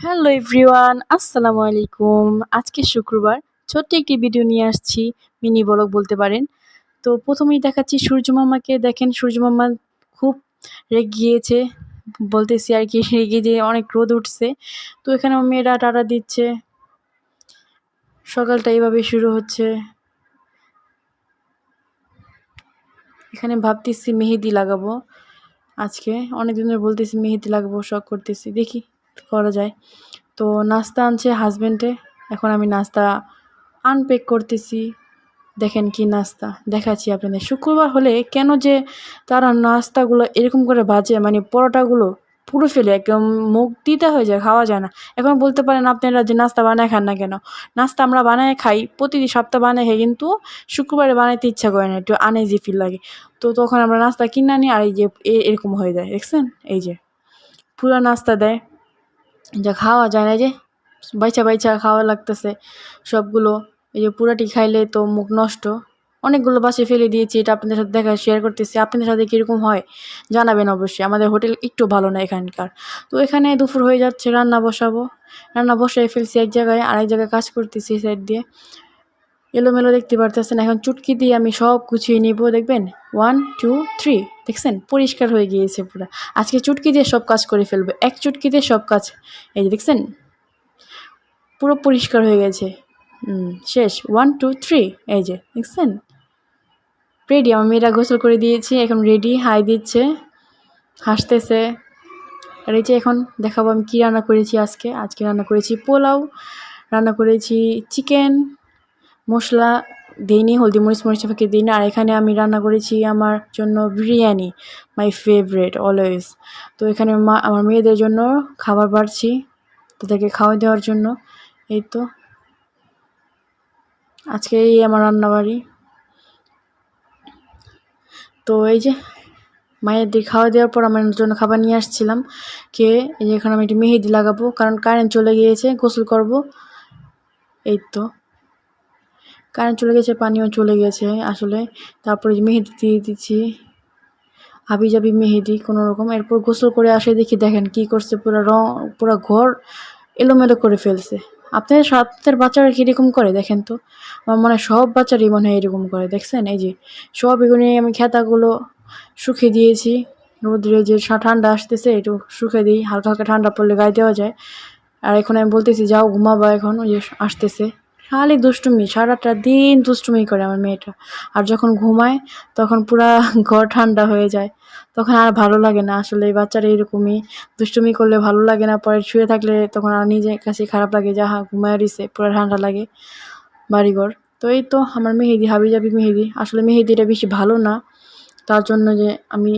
Hello everyone, আসসালামু আলাইকুম। আজকে শুক্রবার, ছোট্ট একটি ভিডিও নিয়ে আসছি, মিনি বলক বলতে পারেন। তো প্রথমেই দেখাচ্ছি সূর্য মামাকে। দেখেন, সূর্য মামা খুব রেগে গিয়েছে বলতেছি আর কি, রেগে যে অনেক রোদ উঠছে। তো এখানে মেয়েরা টাটা দিচ্ছে। সকালটা এইভাবে শুরু হচ্ছে। এখানে ভাবতেছি মেহেদি লাগাবো। আজকে অনেক দিন ধরে বলতেছি মেহেদি লাগাবো, শখ করতেছি। দেখি করা যায়। তো নাস্তা আনছে হাজব্যান্ডে এখন আমি নাস্তা আনপ্যাক করতেছি। দেখেন কি নাস্তা। দেখাচ্ছি আপনাদের। শুক্রবার হলে কেন যে তারা নাস্তাগুলো এরকম করে ভাজে মানে পরোটাগুলো পুরো ফেলে, একদম মুখ দিতে হয়ে যায়, খাওয়া যায় না। এখন বলতে পারেন আপনারা যে নাস্তা বানায় খান না কেন? নাস্তা আমরা বানায় খাই, প্রতিদিন সপ্তাহ বানায় খাই, কিন্তু শুক্রবারে বানাইতে ইচ্ছা করে না, একটু আনইজি ফিল লাগে। তো তখন আমরা নাস্তা কিনে আনি আর এই যে এরকম হয়ে যায়। দেখছেন? এই যে পুরো নাস্তা দেয়। যা খাওয়া যায় না যে বাইচা বাইচা খাওয়া লাগতেছে, সবগুলো, এই যে পুরাটি খাইলে তো মুখ নষ্ট। অনেকগুলো বাসে ফেলে দিয়েছি, এটা আপনাদের সাথে দেখা শেয়ার করতেছি। আপনাদের সাথে কীরকম হয় জানাবেন অবশ্যই। আমাদের হোটেল একটু ভালো না এখানকার। তো এখানে দুপুর হয়ে যাচ্ছে, রান্না বসাবো। রান্না বসাই ফেলছি এক জায়গায়, আরেক জায়গায় কাজ করতেছি সাইড দিয়ে। এলোমেলো দেখতে পারতেছেন। এখন চুটকি দিয়ে আমি সব গুছিয়ে নিব, দেখবেন? ওয়ান টু থ্রি দেখছেন? পরিষ্কার হয়ে গিয়েছে পুরো। আজকে চুটকি দিয়ে সব কাজ করে ফেলব। এক চুটকি দিয়ে সব কাজ। এই যে দেখছেন? পুরো পরিষ্কার হয়ে গেছে। শেষ। ওয়ান টু থ্রি এই যে, দেখছেন? রেডি আমার মেয়েরা গোসল করে দিয়েছি। এখন রেডি হাই দিচ্ছে। হাসতেছে। আর এই যে এখন দেখাবো আমি কী রান্না করেছি আজকে। আজকে রান্না করেছি পোলাও, রান্না করেছি চিকেন মশলা দিইনি, হলদি মরিচ মরিচ ফাঁকি দিই না আর এখানে আমি রান্না করেছি আমার জন্য বিরিয়ানি মাই ফেভারেট অলওয়েজ তো এখানে মা, আমার মেয়েদের জন্য খাবার বাড়ছি তাদেরকে খাওয়া দেওয়ার জন্য। এই তো। আজকে এই আমার রান্নাবাড়ি। তো এই যে মায়ের দিয়ে খাওয়া দেওয়ার পর আমার জন্য খাবার নিয়ে আসছিলাম। কে, এই যে এখানে আমি একটু মেহেদি লাগাবো, কারণ কারেন্ট চলে গিয়েছে, গোসল করব। এই তো। কারেন্ট চলে গেছে, পানিও চলে গেছে আসলে। তারপরে মেহেদি দিয়ে দিচ্ছি হাবি জাবি মেহেদি কোনো রকম। এরপর গোসল করে আসে দেখি, দেখেন কি করছে, পুরো রং, পুরো ঘর এলোমেলো করে ফেলছে। আপনাদের সাতের বাচ্চারা কীরকম করে? দেখেন তো। আমার মনে হয় সব বাচ্চারই মনে হয় এরকম করে, দেখছেন? এই যে সব এগুলো আমি খেতাগুলো শুকিয়ে দিয়েছি। রোদ্রে যে ঠান্ডা আসতেছে, একটু শুকিয়ে দিই। হালকা হালকা ঠান্ডা পড়লে গায়ে দেওয়া যায়। আর এখন আমি বলতেছি, যাও ঘুমাবা এখন, ওই যে আসতেছে। খালি দুষ্টুমি, সারাটা দিন দুষ্টুমি করে আমার মেয়েটা। আর যখন ঘুমায়, তখন পুরা ঘর ঠান্ডা হয়ে যায়। তখন আর ভালো লাগে না, আসলে এই বাচ্চারা এরকমই। দুষ্টুমি করলে ভালো লাগে না, পরে শুয়ে থাকলে তখন আর নিজের কাছে খারাপ লাগে, যাহা ঘুমায় দিছে পুরো ঠান্ডা লাগে বাড়িঘর। তো এই তো, আমার মেহেদি হাবি জাবি মেহেদি। আসলে মেহেদিটা বেশি ভালো না, তার জন্য যে আমি